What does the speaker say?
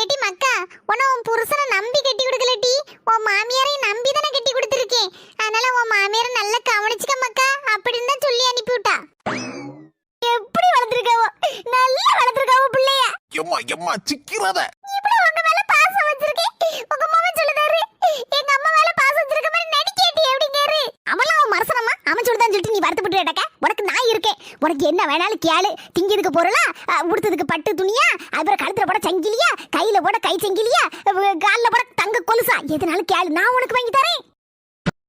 எட்டி ஏட்டி மக்கா உன்னை உன் புருஷனை நம்பி கட்டி கொடுக்கலட்டி உன் மாமியாரையும் நம்பி தானே கட்டி கொடுத்துருக்கேன். அதனால உன் மாமியாரை நல்லா கவனிச்சுக்க மக்கா அப்படின்னு தான் சொல்லி அனுப்பிவிட்டா. எப்படி வளர்த்துருக்காவோ நல்லா வளர்த்துருக்காவோ பிள்ளைய. எம்மா எம்மா சிக்கிறத. அவன் சொல்லுதான் சொல்லிட்டு நீ வருத்தப்பட்டு உனக்கு நான் இருக்கேன் உனக்கு என்ன வேணாலும் கேளு. திங்கிறதுக்கு பொருளா? உடுத்ததுக்கு பட்டு துணியா? அப்புறம் கழுத்துல போட சங்கிலியா? கையில போட கை சங்கிலியா? காலில் கால்ல போட தங்க கொலுசா? எதுனாலும் கேளு. நான் உனக்கு வாங்கி தரேன்.